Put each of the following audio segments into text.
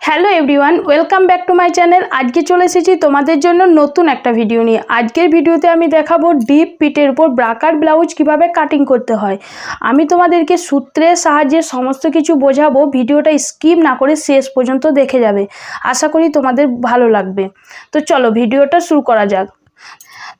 Hello everyone, welcome back to my channel. আজকে চলে এসেছি তোমাদের জন্য নতুন একটা ভিডিও নিয়ে। আজকের ভিডিওতে আমি দেখাবো ডিপ পিটের উপর ব্রাকার ব্লাউজ কীভাবে কাটিং করতে হয়। আমি তোমাদেরকে সূত্রের সাহায্যে সমস্ত কিছু বোঝাবো। ভিডিওটা স্কিপ না করে শেষ পর্যন্ত দেখে যাবে। আশা করি তোমাদের ভালো লাগবে। তো চলো ভিডিওটা শুরু করা যাক।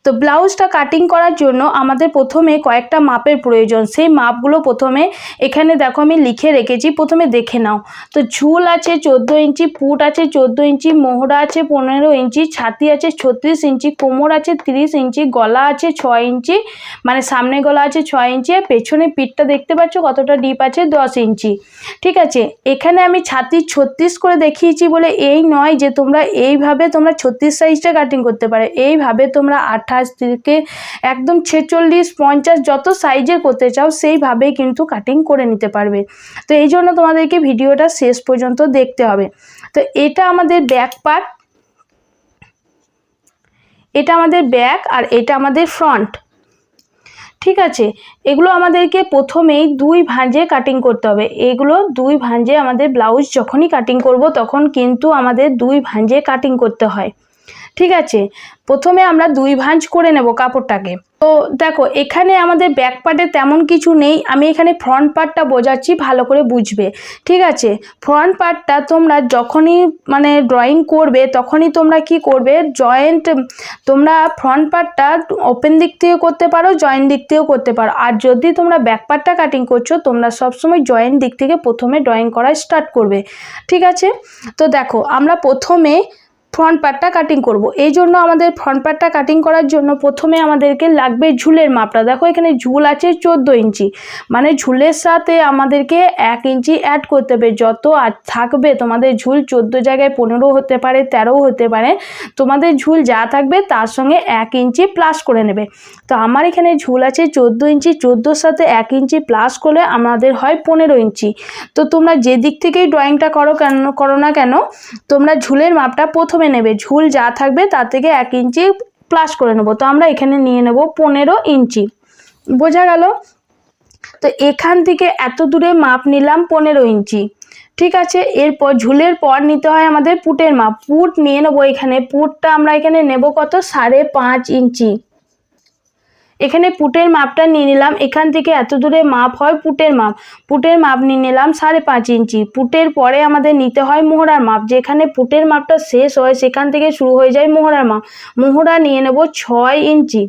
তো ব্লাউজটা কাটিং করার জন্য আমাদের প্রথমে কয়েকটা মাপের প্রয়োজন। সেই মাপগুলো প্রথমে এখানে দেখো আমি লিখে রেখেছি, প্রথমে দেখে নাও। তো ঝুল আছে চোদ্দ ইঞ্চি, পুট আছে চোদ্দ ইঞ্চি, মোহরা আছে পনেরো ইঞ্চি, ছাতি আছে ছত্রিশ ইঞ্চি, কোমর আছে তিরিশ ইঞ্চি, গলা আছে ছয় ইঞ্চি মানে সামনে গলা আছে ছয় ইঞ্চি, আর পেছনে পিঠটা দেখতে পাচ্ছ কতটা ডিপ আছে দশ ইঞ্চি। ঠিক আছে? এখানে আমি ছাতি ছত্রিশ করে দেখিয়েছি বলে এই নয় যে তোমরা এইভাবে তোমরা ছত্রিশ সাইজটা কাটিং করতে পারো। এইভাবে তোমরা আঠাশ থেকে একদম ছেচল্লিশ, পঞ্চাশ যত সাইজের করতে চাও সেইভাবেই কিন্তু কাটিং করে নিতে পারবে। তো এই জন্য তোমাদেরকে ভিডিওটা শেষ পর্যন্ত দেখতে হবে। তো এটা আমাদের ব্যাক পার্ট এটা আমাদের ব্যাক আর এটা আমাদের ফ্রন্ট ঠিক আছে? এগুলো আমাদেরকে প্রথমেই দুই ভাঁজে কাটিং করতে হবে। এগুলো দুই ভাঁজে আমাদের ব্লাউজ যখনই কাটিং করব তখন কিন্তু আমাদের দুই ভাঁজে কাটিং করতে হয়। ঠিক আছে? প্রথমে আমরা দুই ভাঁজ করে নেব কাপড়টাকে। তো দেখো, এখানে আমাদের ব্যাক পার্টে তেমন কিছু নেই। আমি এখানে ফ্রন্ট পার্টটা বোঝাচ্ছি, ভালো করে বুঝবে। ঠিক আছে? ফ্রন্ট পার্টটা তোমরা যখনই মানে ড্রয়িং করবে, তখনই তোমরা কি করবে? জয়েন্ট তোমরা ফ্রন্ট পার্টটা ওপেন দিক থেকে করতে পারো জয়েন্ট দিক থেকেও করতে পারো। আর যদি তোমরা ব্যাক পার্টটা কাটিং করছ, তোমরা সবসময় জয়েন্ট দিক থেকে প্রথমে ড্রয়িং করা স্টার্ট করবে। ঠিক আছে? তো দেখো, আমরা প্রথমে ফ্রন্ট পার্টটা কাটিং করব। এই জন্য আমাদের ফ্রন্ট পার্টটা কাটিং করার জন্য প্রথমে আমাদেরকে লাগবে ঝুলের মাপটা। দেখো এখানে ঝুল আছে চোদ্দ ইঞ্চি। মানে ঝুলের সাথে আমাদেরকে এক ইঞ্চি অ্যাড করতে হবে। যত আর থাকবে তোমাদের ঝুল চোদ্দ জায়গায় পনেরো হতে পারে, তেরোও হতে পারে। তোমাদের ঝুল যা থাকবে তার সঙ্গে এক ইঞ্চি প্লাস করে নেবে। তো আমার এখানে ঝুল আছে চোদ্দ ইঞ্চি, চোদ্দোর সাথে এক ইঞ্চি প্লাস করলে আমাদের হয় পনেরো ইঞ্চি। তো তোমরা যে দিক থেকেই ড্রয়িংটা করো কেন, করো না কেন, তোমরা ঝুলের মাপটা প্রথমে নেবে। ঝুল যা থাকবে তার থেকে এক ইঞ্চি প্লাস করে নেব। তো আমরা এখানে নিয়ে নেব পনেরো ইঞ্চি। বোঝা গেল? তো এখান থেকে এত দূরে মাপ নিলাম পনেরো ইঞ্চি। ঠিক আছে? এরপর ঝুলের পর নিতে হয় আমাদের পুটের মাপ। পুট নিয়ে নেব এখানে। পুটটা আমরা এখানে নেব কত? সাড়ে পাঁচ ইঞ্চি। এখানে পুটের মাপটা নিয়ে নিলাম। এখান থেকে এত দূরে মাপ হয় পুটের মাপ। পুটের মাপ নিয়ে নিলাম সাড়ে পাঁচ ইঞ্চি। পুটের পরে আমাদের নিতে হয় মোহরার মাপ। যেখানে পুটের মাপটা শেষ হয়, সেখান থেকে শুরু হয়ে যায় মোহরার মাপ। মোহরা নিয়ে নেব ছয় ইঞ্চি।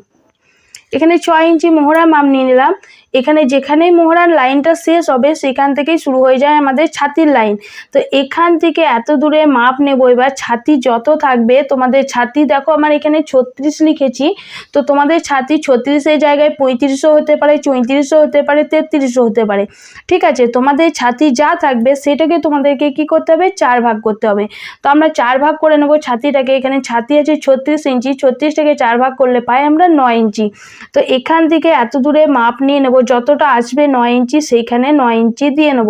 এখানে ছয় ইঞ্চি মোহরার মাপ নিয়ে নিলাম। এখানে যেখানেই মোহরার লাইনটা শেষ হবে, সেখান থেকেই শুরু হয়ে যায় আমাদের ছাতির লাইন। তো এখান থেকে এত দূরে মাপ নেব এবার, ছাতি যত থাকবে, তোমাদের ছাতি দেখো আমার এখানে ছত্রিশ লিখেছি। তো তোমাদের ছাতি ছত্রিশের জায়গায় পঁয়ত্রিশও হতে পারে, চৌত্রিশও হতে পারে, তেত্রিশও হতে পারে। ঠিক আছে, তোমাদের ছাতি যা থাকবে, সেটাকে তোমাদেরকে কি করতে হবে? চার ভাগ করতে হবে। তো আমরা চার ভাগ করে নেব ছাতিটাকে, এখানে ছাতি আছে ছত্রিশ ইঞ্চি, ছত্রিশটাকে চার ভাগ করলে পাই আমরা নয় ইঞ্চি। তো এখান থেকে এত দূরে মাপ নিয়ে নেব যতটা আসবে নয় ইঞ্চি, সেইখানে নয় ইঞ্চি দিয়ে নেব।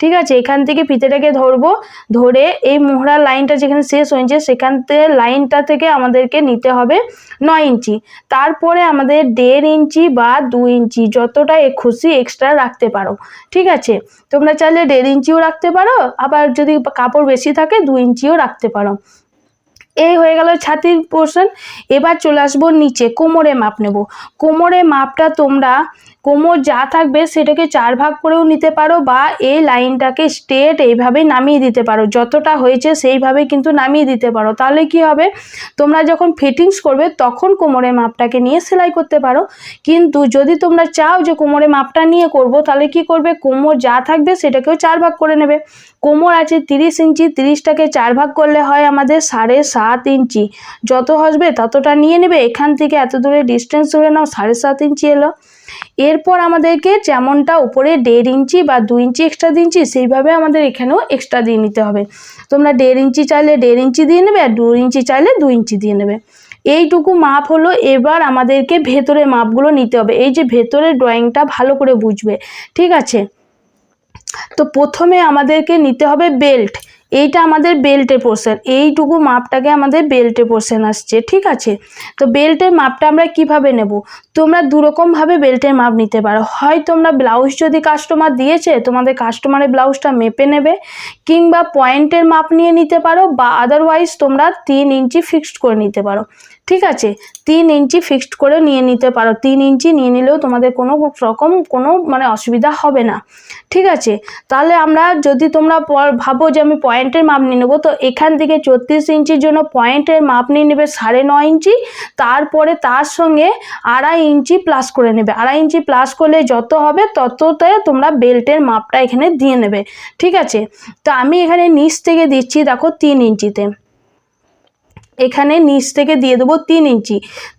ঠিক আছে? এখান থেকে ফিতেটাকে ধরবো। ধরে এই মোহরার লাইনটা যেখানে শেষ হয়েছে, সেখান থেকে লাইনটা থেকে আমাদেরকে নিতে হবে নয় ইঞ্চি। তারপরে আমাদের দেড় ইঞ্চি বা দু ইঞ্চি, যতটা খুশি এক্সট্রা রাখতে পারো। ঠিক আছে? তোমরা চাইলে দেড় ইঞ্চিও রাখতে পারো, আবার যদি কাপড় বেশি থাকে দু ইঞ্চিও রাখতে পারো। এই হয়ে গেল ছাতির পোর্শন এবার চলে আসব নিচে কোমরে মাপ নেব। কোমরে মাপটা তোমরা, কোমর যা থাকবে সেটাকে চার ভাগ করেও নিতে পারো বা এই লাইনটাকে স্ট্রেট এইভাবে নামিয়ে দিতে পারো। যতটা হয়েছে সেইভাবে কিন্তু নামিয়ে দিতে পারো। তাহলে কি হবে? তোমরা যখন ফিটিংস করবে তখন কোমরের মাপটাকে নিয়ে সেলাই করতে পারো। কিন্তু যদি তোমরা চাও যে কোমরে মাপটা নিয়ে করব, তাহলে কি করবে? কোমর যা থাকবে সেটাকেও চার ভাগ করে নেবে। কোমর আছে তিরিশ ইঞ্চি, তিরিশটাকে চার ভাগ করলে হয় আমাদের সাড়ে সাত ইঞ্চি। যত আসবে ততটা নিয়ে নেবে। এখান থেকে এত দূরে ডিস্টেন্স ধরে নাও, সাড়ে সাত ইঞ্চি এলো। এরপর আমাদেরকে যেমনটা উপরে দেড় ইঞ্চি বা দু ইঞ্চি এক্সট্রা দিচ্ছি সেইভাবে আমাদের এখানেও এক্সট্রা দিয়ে নিতে হবে। তোমরা দেড় ইঞ্চি চাইলে দেড় ইঞ্চি দিয়ে নেবে আর দু ইঞ্চি চাইলে দু ইঞ্চি দিয়ে নেবে। এইটুকু মাপ হলো এবার আমাদেরকে ভেতরে মাপগুলো নিতে হবে। এই যে ভেতরের ড্রয়িংটা ভালো করে বুঝবে। ঠিক আছে? তো প্রথমে আমাদেরকে নিতে হবে বেল্ট। এইটা আমাদের বেল্টে পোর্শন এইটুকু মাপটাকে আমাদের বেল্টে পোর্শন আসছে, ঠিক আছে? তো বেল্টের মাপটা আমরা কীভাবে নেব? তোমরা দুরকমভাবে বেল্টের মাপ নিতে পারো। হয় তোমরা ব্লাউজ যদি কাস্টমার দিয়েছে, তোমাদের কাস্টমারের ব্লাউজটা মেপে নেবে, কিংবা পয়েন্টের মাপ নিয়ে নিতে পারো, বা আদারওয়াইজ তোমরা তিন ইঞ্চি ফিক্সড করে নিতে পারো। ঠিক আছে? তিন ইঞ্চি ফিক্সড করে নিয়ে নিতে পারো। তিন ইঞ্চি নিয়ে নিলেও তোমাদের কোনো রকম কোনো মানে অসুবিধা হবে না। ঠিক আছে? তাহলে আমরা যদি তোমরা ভাবো যে আমি পয়েন্টের মাপ নিয়ে নেব, তো এখান থেকে চত্রিশ ইঞ্চির জন্য পয়েন্টের মাপ নিয়ে নেবে সাড়ে নয় ইঞ্চি, তারপরে তার সঙ্গে আড়াই ইঞ্চি প্লাস করে নেবে। আড়াই ইঞ্চি প্লাস করলে যত হবে তততে তোমরা বেল্টের মাপটা এখানে দিয়ে নেবে। ঠিক আছে? তো আমি এখানে নিচ থেকে দিচ্ছি, দেখো তিন ইঞ্চিতে। এখানে নিচ থেকে দিয়ে দেবো তিন ইঞ্চি।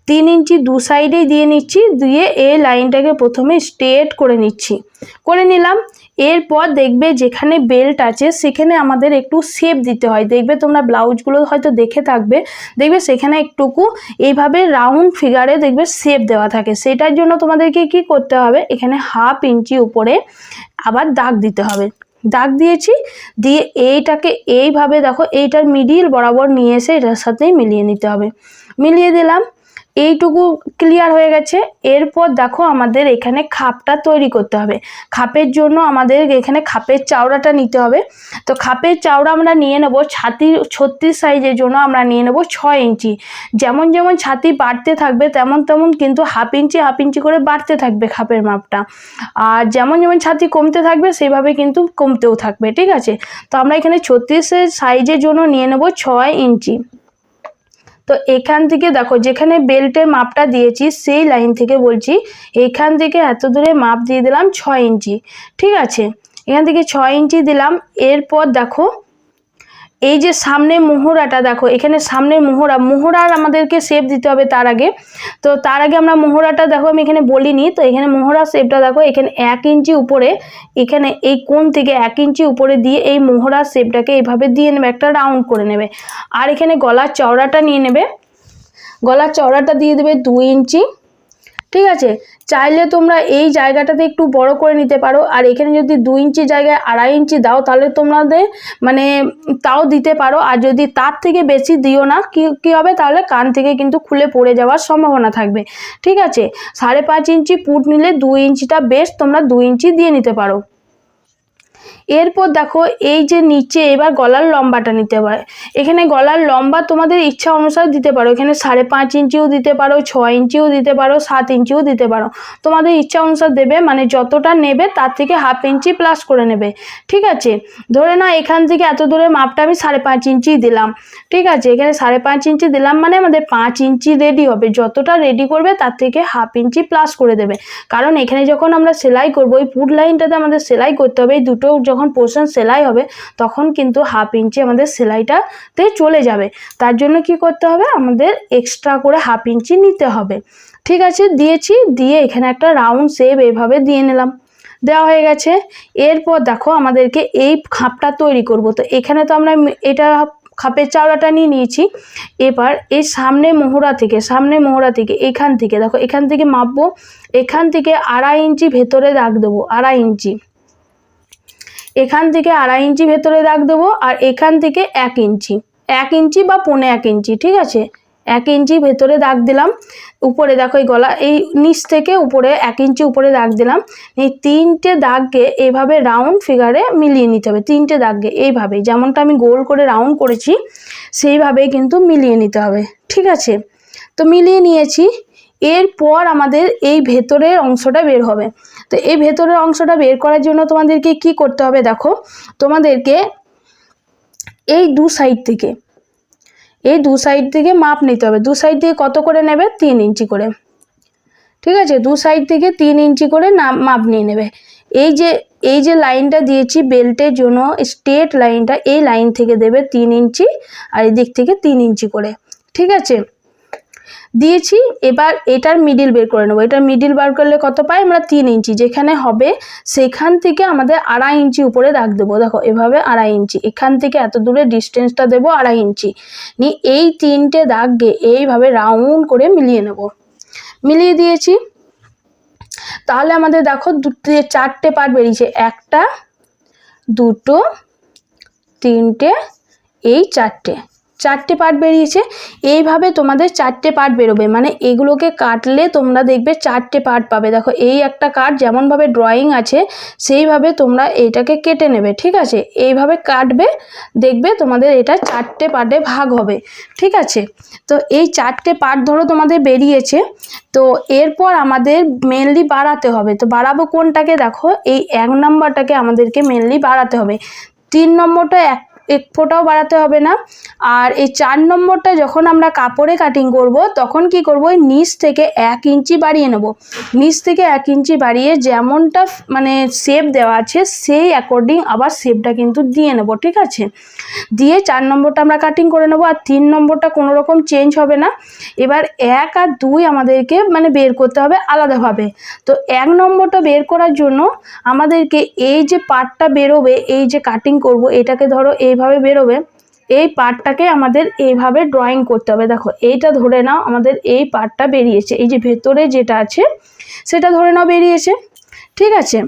তিন ইঞ্চি দু সাইডেই দিয়ে নিচ্ছি, দিয়ে এই লাইনটাকে প্রথমে স্ট্রেট করে নিচ্ছি। করে নিলাম, এরপর দেখবে যেখানে বেল্ট আছে সেখানে আমাদের একটু শেপ দিতে হয়। দেখবে তোমরা ব্লাউজগুলো হয়তো দেখে থাকবে, দেখবে সেখানে একটুকু এইভাবে রাউন্ড ফিগারে দেখবে শেপ দেওয়া থাকে। সেটার জন্য তোমাদেরকে কি করতে হবে, এখানে হাফ ইঞ্চি উপরে আবার দাগ দিতে হবে। দাগ দিয়েছি, দিয়ে এইটাকে এইভাবে দেখো, এইটার মিডিল বরাবর নিয়ে এসে এটার সাথেই মিলিয়ে নিতে হবে। মিলিয়ে দিলাম এইটুকু ক্লিয়ার হয়ে গেছে। এরপর দেখো আমাদের এখানে খাপটা তৈরি করতে হবে। খাপের জন্য আমাদের এখানে খাপের চাওড়াটা নিতে হবে। তো খাপের চাওড়া আমরা নিয়ে নেব ছাতি ছত্রিশ সাইজের জন্য আমরা নিয়ে নেব ছয় ইঞ্চি। যেমন যেমন ছাতি বাড়তে থাকবে তেমন তেমন কিন্তু হাফ ইঞ্চি হাফ ইঞ্চি করে বাড়তে থাকবে খাপের মাপটা। আর যেমন যেমন ছাতি কমতে থাকবে সেইভাবে কিন্তু কমতেও থাকবে, ঠিক আছে? তো আমরা এখানে ছত্রিশের সাইজের জন্য নিয়ে নেব ছয় ইঞ্চি। তো এখান থেকে দেখো, যেখানে বেল্টের মাপটা দিয়েছি, সেই লাইন থেকে বলছি, এখান থেকে এত দূরে মাপ দিয়ে দিলাম ছয় ইঞ্চি, ঠিক আছে? এখান থেকে ছয় ইঞ্চি দিলাম, এরপর দেখো এই যে সামনে মোহরাটা দেখো, এখানে সামনে মোহরা মোহরার আমাদেরকে শেপ দিতে হবে তার আগে। তো তার আগে আমরা মোহরাটা দেখো, আমি এখানে বলিনি, তো এখানে মোহরা শেপটা দেখো, এখানে এক ইঞ্চি উপরে, এখানে এই কোণ থেকে এক ইঞ্চি উপরে দিয়ে এই মোহরা শেপটাকে এইভাবে দিয়ে নেবে, একটা রাউন্ড করে নেবে। আর এখানে গলার চওড়াটা নিয়ে নেবে, গলার চওড়াটা দিয়ে দেবে দুই ইঞ্চি, ঠিক আছে? চাইলে তোমরা এই জায়গাটাতে একটু বড় করে নিতে পারো। আর এখানে যদি দু ইঞ্চি জায়গায় আড়াই ইঞ্চি দাও, তাহলে তোমাদের মানে তাও দিতে পারো। আর যদি তার থেকে বেশি দিও না, কি, কী হবে? তাহলে কান থেকে কিন্তু খুলে পড়ে যাওয়ার সম্ভাবনা থাকবে। ঠিক আছে? সাড়ে পাঁচ ইঞ্চি পুট নিলে দু ইঞ্চিটা বেশ তোমরা দু ইঞ্চি দিয়ে নিতে পারো। এরপর দেখো, এই যে নিচে এবার গলার লম্বাটা নিতে পারে। এখানে গলার লম্বা তোমাদের ইচ্ছা অনুসারে দিতে পারো। এখানে সাড়ে পাঁচ ইঞ্চিও দিতে পারো, ছয় ইঞ্চিও দিতে পারো, সাত ইঞ্চিও দিতে পারো। তোমাদের ইচ্ছা অনুসার দেবে মানে যতটা নেবে তার থেকে হাফ ইঞ্চি প্লাস করে নেবে। ঠিক আছে? ধরে নাও এখান থেকে এত দূরে মাপটা আমি সাড়ে পাঁচ ইঞ্চি দিলাম। ঠিক আছে? এখানে সাড়ে পাঁচ ইঞ্চি দিলাম মানে আমাদের পাঁচ ইঞ্চি রেডি হবে। যতটা রেডি করবে তার থেকে হাফ ইঞ্চি প্লাস করে দেবে। কারণ এখানে যখন আমরা সেলাই করব, ওই পুট লাইনটাতে আমাদের সেলাই করতে হবে, এই দুটো যখন পোর্শন সেলাই হবে, তখন কিন্তু হাফ ইঞ্চি আমাদের সেলাইটাতে চলে যাবে। তার জন্য কি করতে হবে? আমাদের এক্সট্রা করে হাফ ইঞ্চি নিতে হবে। ঠিক আছে? দিয়েছি, দিয়ে এখানে একটা রাউন্ড শেপ এইভাবে দিয়ে নিলাম। দেওয়া হয়ে গেছে। এরপর দেখো আমাদেরকে এই খাপটা তৈরি করব। তো এখানে তো আমরা এটা খাপের চাওড়াটা নিয়ে নিয়েছি। এবার এই সামনে মোহরা থেকে, সামনে মোহরা থেকে, এখান থেকে, দেখো এখান থেকে মাপবো। এখান থেকে আড়াই ইঞ্চি ভেতরে দাগ দেবো, আড়াই ইঞ্চি। এখান থেকে আড়াই ইঞ্চি ভেতরে দাগ দেবো আর এখান থেকে এক ইঞ্চি। এক ইঞ্চি বা পৌনে এক ইঞ্চি, ঠিক আছে? এক ইঞ্চি ভেতরে দাগ দিলাম, উপরে দেখো এই গলা, এই নিচ থেকে উপরে এক ইঞ্চি উপরে দাগ দিলাম। এই তিনটে দাগকে এইভাবে রাউন্ড ফিগারে মিলিয়ে নিতে হবে, তিনটে দাগকে এইভাবে যেমনটা আমি গোল করে রাউন্ড করেছি, সেইভাবেই কিন্তু মিলিয়ে নিতে হবে, ঠিক আছে? তো মিলিয়ে নিয়েছি এরপর আমাদের এই ভেতরের অংশটা বের হবে। তো এই ভেতরের অংশটা বের করার জন্য তোমাদেরকে কি করতে হবে দেখো? তোমাদেরকে এই দু সাইড থেকে, এই দু সাইড থেকে মাপ নিতে হবে। দু সাইড থেকে কত করে নেবে? তিন ইঞ্চি করে। ঠিক আছে? দু সাইড থেকে তিন ইঞ্চি করে না, মাপ নিয়ে নেবে। এই যে এই যে লাইনটা দিয়েছি বেল্টের জন্য, স্ট্রেট লাইনটা এই লাইন থেকে দেবে তিন ইঞ্চি আর এই দিক থেকে তিন ইঞ্চি করে। ঠিক আছে? দিয়েছি, এবার এটার মিডিল বের করে নেব। এটার মিডিল বার করলে কত পাই? আমরা তিন ইঞ্চি। যেখানে হবে সেখান থেকে আমাদের আড়াই ইঞ্চি উপরে দাগ দেবো। দেখো, এভাবে আড়াই ইঞ্চি। এখান থেকে এত দূরে ডিস্টেন্সটা দেবো আড়াই ইঞ্চি। নিয়ে এই তিনটে দাগকে এইভাবে রাউন্ড করে মিলিয়ে নেব। মিলিয়ে দিয়েছি। তাহলে আমাদের দেখো দুটো চারটে পার্ট বেরিয়েছে। একটা, দুটো, তিনটে, এই চারটে। চারটে পার্ট বেরিয়েছে। এইভাবে তোমাদের চারটে পার্ট বেরোবে। মানে এগুলোকে কাটলে তোমরা দেখবে চারটে পার্ট পাবে। দেখো, এই একটা কার্ড যেমনভাবে ড্রয়িং আছে, সেইভাবে তোমরা এইটাকে কেটে নেবে, ঠিক আছে? এইভাবে কাটবে, দেখবে তোমাদের এটা চারটে পার্টে ভাগ হবে, ঠিক আছে? তো এই চারটে পার্ট ধরো তোমাদের বেরিয়েছে, তো এরপর আমাদের মেনলি বাড়াতে হবে। তো বাড়াবো কোনটাকে? দেখো, এই এক নম্বরটাকে আমাদেরকে মেনলি বাড়াতে হবে। তিন নম্বরটা এক এক ফোঁটাও বাড়াতে হবে না। আর এই চার নম্বরটা যখন আমরা কাপড়ে কাটিং করব, তখন কি করব? নিচ থেকে এক ইঞ্চি বাড়িয়ে নেব। নিচ থেকে এক ইঞ্চি বাড়িয়ে যেমনটা মানে শেপ দেওয়া আছে, সেই অ্যাকর্ডিং আবার শেপটা কিন্তু দিয়ে নেব, ঠিক আছে? দিয়ে চার নম্বরটা আমরা কাটিং করে নেব, আর তিন নম্বরটা কোনো রকম চেঞ্জ হবে না। এবার এক আর দুই আমাদেরকে মানে বের করতে হবে আলাদাভাবে। তো এক নম্বরটা বের করার জন্য আমাদেরকে এই যে পার্টটা বেরোবে, এই যে কাটিং করব, এটাকে ধরো এইভাবে বেরোবে, এই পার্টটাকে আমাদের এইভাবে ড্রয়িং করতে হবে। দেখো, এইটা ধরে নাও, আমাদের এই পার্টটা বেরিয়েছে। এই যে ভেতরে যেটা আছে, সেটা ধরে নাও বেরিয়েছে। ঠিক আছে?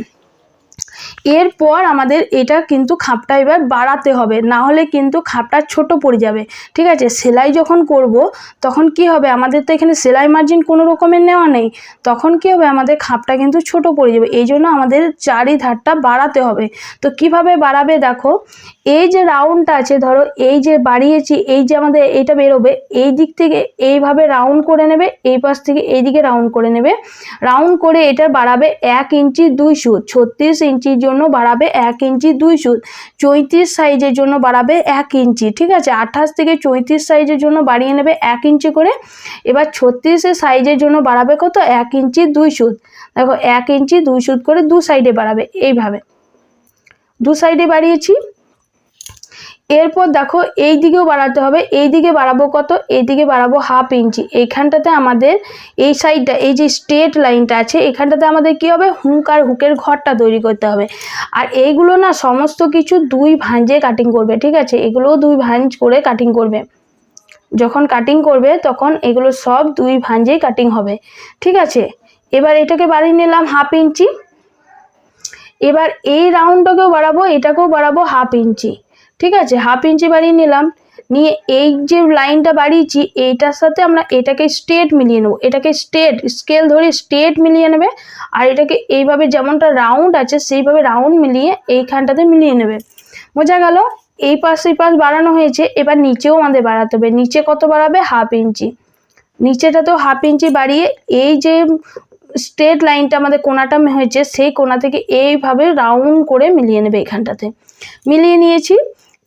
এরপর আমাদের এটা কিন্তু খাপটা এবার বাড়াতে হবে। না হলে কিন্তু খাপটা ছোট পড়ে যাবে। ঠিক আছে? সেলাই যখন করব, তখন কি হবে? আমাদের তো এখানে সেলাই মার্জিন কোনো রকমের নেওয়া নেই। তখন কি হবে? আমাদের খাপটা কিন্তু ছোট পড়ে যাবে। এই জন্য আমাদের চারি ধারটা বাড়াতে হবে। তো কীভাবে বাড়াবে দেখো? এই যে রাউন্ডটা আছে, ধরো এই যে বাড়িয়েছি, এই যে আমাদের এইটা বেরোবে, এই দিক থেকে এইভাবে রাউন্ড করে নেবে, এই পাশ থেকে এই দিকে রাউন্ড করে নেবে। রাউন্ড করে এটা বাড়াবে এক ইঞ্চি দুই সুত ছত্রিশ ইঞ্চির জন্য বাড়াবে এক ইঞ্চি দুই সুত চৈত্রিশ সাইজের জন্য বাড়াবে এক ইঞ্চি, ঠিক আছে? আঠাশ থেকে চৈত্রিশ সাইজের জন্য বাড়িয়ে নেবে এক ইঞ্চি করে। এবার ছত্রিশের সাইজের জন্য বাড়াবে কত? এক ইঞ্চি দুই সুত দেখো, এক ইঞ্চি দুই সুত করে দু সাইডে বাড়াবে, এইভাবে। দু সাইডে বাড়িয়েছি। এরপর দেখো এই দিকেও বাড়াতে হবে এই দিকে বাড়াবো কত? এই দিকে বাড়াবো হাফ ইঞ্চি। এইখানটাতে আমাদের এই সাইডটা এই যে স্ট্রেট লাইনটা আছে, এখানটাতে আমাদের কি হবে? হুক আর হুকের ঘরটা তৈরি করতে হবে। আর এইগুলো না সমস্ত কিছু দুই ভাঁজে কাটিং করবে, ঠিক আছে? এগুলোও দুই ভাঁজ করে কাটিং করবে। যখন কাটিং করবে, তখন এগুলো সব দুই ভাঁজেই কাটিং হবে, ঠিক আছে? এবার এটাকে বাড়িয়ে নিলাম হাফ ইঞ্চি। এবার এই রাউন্ডটাকেও বাড়াবো, এটাকেও বাড়াবো হাফ ইঞ্চি। ঠিক আছে? হাফ ইঞ্চি বাড়িয়ে নিলাম। নিয়ে এই যে লাইনটা বাড়িয়েছি, এইটার সাথে আমরা এটাকে স্ট্রেট মিলিয়ে নেব। এটাকে স্ট্রেট স্কেল ধরে স্ট্রেট মিলিয়ে নেবে। আর এটাকে এইভাবে যেমনটা রাউন্ড আছে, সেইভাবে রাউন্ড মিলিয়ে এইখানটাতে মিলিয়ে নেবে। বোঝা গেল? এই পাশ এই পাশ বাড়ানো হয়েছে। এবার নিচেও আমাদের বাড়াতে হবে। নিচে কত বাড়াবে? Half inch. নিচেটাতেও হাফ ইঞ্চি বাড়িয়ে এই যে স্ট্রেট লাইনটা আমাদের কোনাটা হয়েছে, সেই কোনা থেকে এইভাবে রাউন্ড করে মিলিয়ে নেবে এখানটাতে মিলিয়ে নিয়েছি।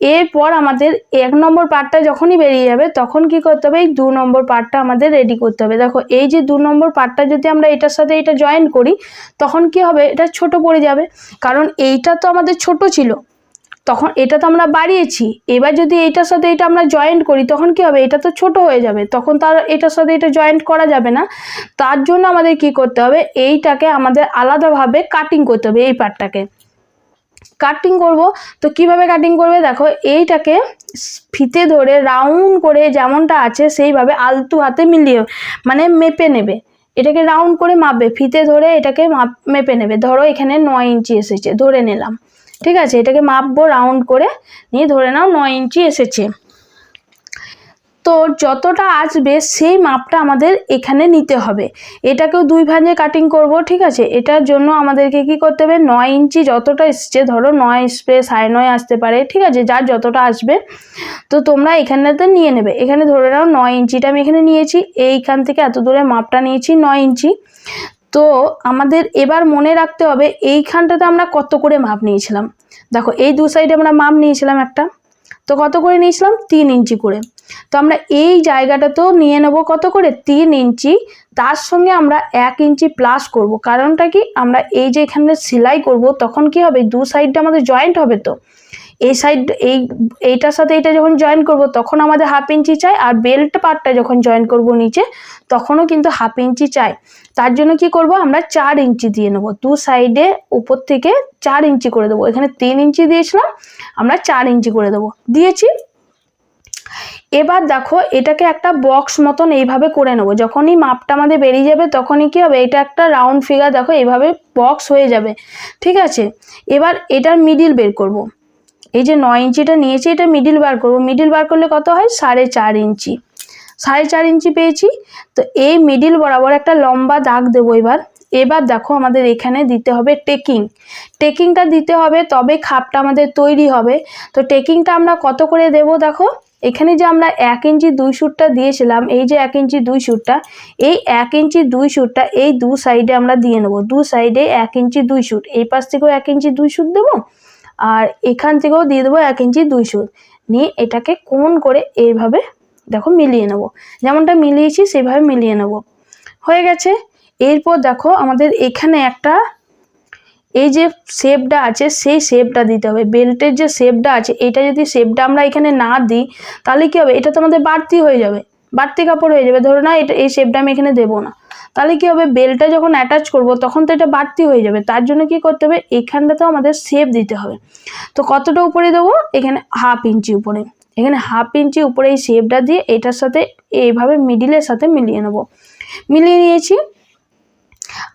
এরপর আমাদের এক নম্বর পার্টটা যখনই বেরিয়ে যাবে, তখন কি করতে হবে? এই দু নম্বর পার্টটা আমাদের রেডি করতে হবে। দেখো, এই যে দু নম্বর পার্টটা যদি আমরা এটার সাথে এটা জয়েন করি, তখন কি হবে? এটা ছোট পড়ে যাবে। কারণ এইটা তো আমাদের ছোট ছিল। তখন এটা তো আমরা বাড়িয়েছি। এবার যদি এইটার সাথে এটা আমরা জয়েন্ট করি, তখন কি হবে? এটা তো ছোট হয়ে যাবে। তখন তার এটার সাথে এটা জয়েন্ট করা যাবে না। তার জন্য আমাদের কি করতে হবে? এইটাকে আমাদের আলাদাভাবে কাটিং করতে হবে এই পার্টটাকে কাটিং করব। তো কীভাবে কাটিং করবে? দেখো, এইটাকে ফিতে ধরে রাউন্ড করে যেমনটা আছে সেইভাবে আলতু হাতে মিলিয়ে মানে মেপে নেবে। এটাকে রাউন্ড করে মাপবে। ফিতে ধরে এটাকে মাপ, মেপে নেবে। ধরো এখানে নয় ইঞ্চি এসেছে, ধরে নিলাম। ঠিক আছে? এটাকে মাপবো রাউন্ড করে, নিয়ে ধরে নাও নয় ইঞ্চি এসেছে। তো যতটা আসবে সেই মাপটা আমাদের এখানে নিতে হবে। এটাকেও দুই ভাঁজে কাটিং করব, ঠিক আছে? এটার জন্য আমাদেরকে কি করতে হবে? নয় ইঞ্চি যতটা এসছে, ধরো নয় আসবে সাড়ে নয় আসতে পারে, ঠিক আছে? যার যতটা আসবে, তো তোমরা এখানটাতে নিয়ে নেবে। এখানে ধরে নাও নয় ইঞ্চিটা আমি এখানে নিয়েছি, এইখান থেকে এত দূরে মাপটা নিয়েছি, নয় ইঞ্চি। তো আমাদের এবার মনে রাখতে হবে, এইখানটাতে আমরা কত করে মাপ নিয়েছিলাম? দেখো, এই দু সাইডে আমরা মাপ নিয়েছিলাম একটা। তো কত করে নিয়েছিলাম? তিন ইঞ্চি করে। তো আমরা এই জায়গাটা তো নিয়ে নেব কত করে? তিন ইঞ্চি। তার সঙ্গে আমরা এক ইঞ্চি প্লাস করব। কারণটা কি? আমরা এই যে এখানে সেলাই করব, তখন কি হবে? দু সাইডটা আমাদের জয়েন্ট হবে তো। এই সাইড এই, এইটার সাথে এটা যখন জয়েন করব, তখন আমাদের হাফ ইঞ্চি চাই, আর বেল্ট পার্টটা যখন জয়েন করব নিচে, তখনও কিন্তু হাফ ইঞ্চি চাই। তার জন্য কি করব, আমরা চার ইঞ্চি দিয়ে নেব। দু সাইডে উপর থেকে চার ইঞ্চি করে দেবো। এখানে তিন ইঞ্চি দিয়েছিলাম, আমরা চার ইঞ্চি করে দেবো। দিয়েছি। এবার দেখো, এটাকে একটা বক্স মতন এইভাবে করে নেব। যখনই মাপটা আমাদের বেরিয়ে যাবে, তখনই কি হবে, এটা একটা রাউন্ড ফিগার দেখো, এইভাবে বক্স হয়ে যাবে। ঠিক আছে? এবার এটার মিডিল বের করব। এই যে নয় ইঞ্চিটা নিয়েছি, এটা মিডিল বার করব। মিডিল বার করলে কত হয়? সাড়ে চার ইঞ্চি। সাড়ে চার ইঞ্চি পেয়েছি। তো এই মিডিল বরাবর একটা লম্বা দাগ দেবো এবার। এবার দেখো আমাদের এখানে দিতে হবে টেকিং টেকিংটা দিতে হবে, তবে খাপটা আমাদের তৈরি হবে। তো টেকিংটা আমরা কত করে দেব দেখো? এখানে যে আমরা এক ইঞ্চি দুই সুটটা দিয়েছিলাম, এই যে এক ইঞ্চি দুই সুটটা এই এক ইঞ্চি দুই সুটটা এই দু সাইডে আমরা দিয়ে নেব। দু সাইডে এক ইঞ্চি দুই সুট এই পাশ থেকেও এক ইঞ্চি দুই সুট দেবো আর এখান থেকেও দিয়ে দেবো এক ইঞ্চি দুই সুত। নিয়ে এটাকে কোন করে এইভাবে দেখো মিলিয়ে নেব। যেমনটা মিলিয়েছি সেভাবে মিলিয়ে নেব। হয়ে গেছে। এরপর দেখো আমাদের এখানে একটা এই যে শেপটা আছে সেই শেপটা দিতে হবে। বেল্টের যে শেপটা আছে, এটা যদি শেপটা আমরা এখানে না দিই, তাহলে কী হবে? এটা তো আমাদের বাড়তি হয়ে যাবে। বাড়তি কাপড় হয়ে যাবে। ধরো না, এটা এই শেপটা আমি এখানে দেবো না। তাহলে কি হবে? বেলটা যখন অ্যাটাচ করব, তখন তো এটা বাড়তি হয়ে যাবে। তার জন্য কি করতে হবে? এখানটাতেও আমাদের শেপ দিতে হবে। তো কতটা উপরে দেবো? এখানে হাফ ইঞ্চি উপরে। এখানে হাফ ইঞ্চি উপরে এই শেপটা দিয়ে এটার সাথে এইভাবে মিডিলের সাথে মিলিয়ে নেব। মিলিয়ে নিয়েছি।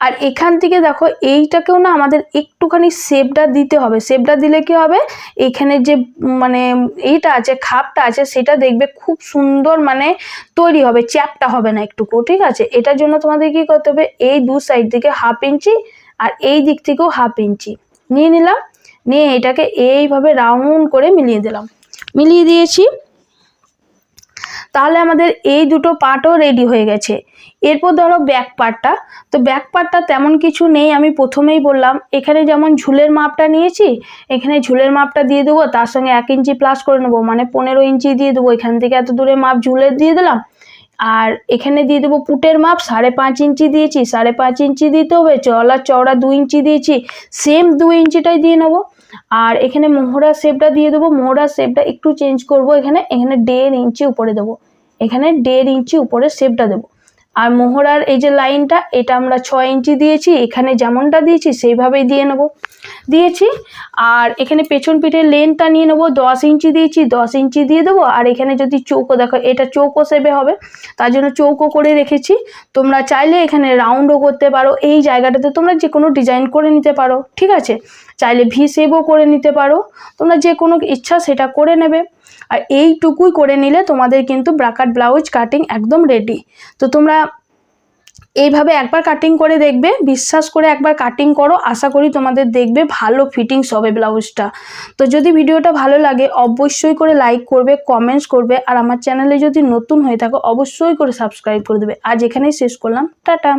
আর এখান থেকে দেখো, এইটাকেও না আমাদের একটুখানি শেপটা দিতে হবে। শেপটা দিলে কি হবে? এখানে যে মানে এইটা আছে, খাপটা আছে, সেটা দেখবে খুব সুন্দর মানে তৈরি হবে, চ্যাপটা হবে না একটুকু, ঠিক আছে? এটার জন্য তোমাদের কি করতে হবে? এই দু সাইড থেকে হাফ ইঞ্চি আর এই দিক থেকেও হাফ ইঞ্চি। নিয়ে নিলাম, নিয়ে এটাকে এইভাবে রাউন্ড করে মিলিয়ে দিলাম। মিলিয়ে দিয়েছি। তাহলে আমাদের এই দুটো পার্টও রেডি হয়ে গেছে। এরপর ধরো ব্যাক পার্টটা তো ব্যাক পার্টটা তেমন কিছু নেই, আমি প্রথমেই বললাম, এখানে যেমন ঝুলের মাপটা নিয়েছি, এখানে ঝুলের মাপটা দিয়ে দেবো, তার সঙ্গে এক ইঞ্চি প্লাস করে নেব মানে পনেরো ইঞ্চি দিয়ে দেবো, এখান থেকে এত দূরে মাপ ঝুলের দিয়ে দিলাম। আর এখানে দিয়ে দেবো পুটের মাপ, সাড়ে পাঁচ ইঞ্চি দিয়েছি, সাড়ে পাঁচ ইঞ্চি দিতে হবে চলার চওড়া দু ইঞ্চি দিয়েছি সেম দু ইঞ্চিটাই দিয়ে নেব। আর এখানে মোহরা শেপটা দিয়ে দেবো, মোহরা শেপটা একটু চেঞ্জ করব, এখানে এখানে দেড় ইঞ্চি উপরে দেবো, এখানে দেড় ইঞ্চি উপরে শেপটা দেবো। আর মোহরার এই যে লাইনটা, এটা আমরা ছয় ইঞ্চি দিয়েছি, এখানে যেমনটা দিয়েছি সেইভাবেই দিয়ে নেব। দিয়েছি, আর এখানে পেছন পিঠের লেনটা নিয়ে নেব, দশ ইঞ্চি দিয়েছি, দশ ইঞ্চি দিয়ে দেবো, আর এখানে যদি চৌকো দেখো, এটা চৌকো শেপে হবে, তার জন্য চৌকো করে রেখেছি। তোমরা চাইলে এখানে রাউন্ডও করতে পারো, এই জায়গাটাতে তোমরা যে কোনো ডিজাইন করে নিতে পারো, ঠিক আছে? চাইলে ভি শেপও করে নিতে পারো, তোমরা যে কোনো ইচ্ছা সেটা করে নেবে। আর এইটুকুই করে নিলে তোমাদের কিন্তু ব্রাকাট ব্লাউজ কাটিং একদম রেডি তো তোমরা এইভাবে একবার কাটিং করে দেখবে, বিশ্বাস করে একবার কাটিং করো, আশা করি তোমাদের দেখবে ভালো ফিটিংস হবে ব্লাউজটা তো যদি ভিডিওটা ভালো লাগে, অবশ্যই করে লাইক করবে কমেন্টস করবে, আর আমার চ্যানেলে যদি নতুন হয়ে থাকো, অবশ্যই করে সাবস্ক্রাইব করে দেবে। আজ এখানেই শেষ করলাম, টাটা।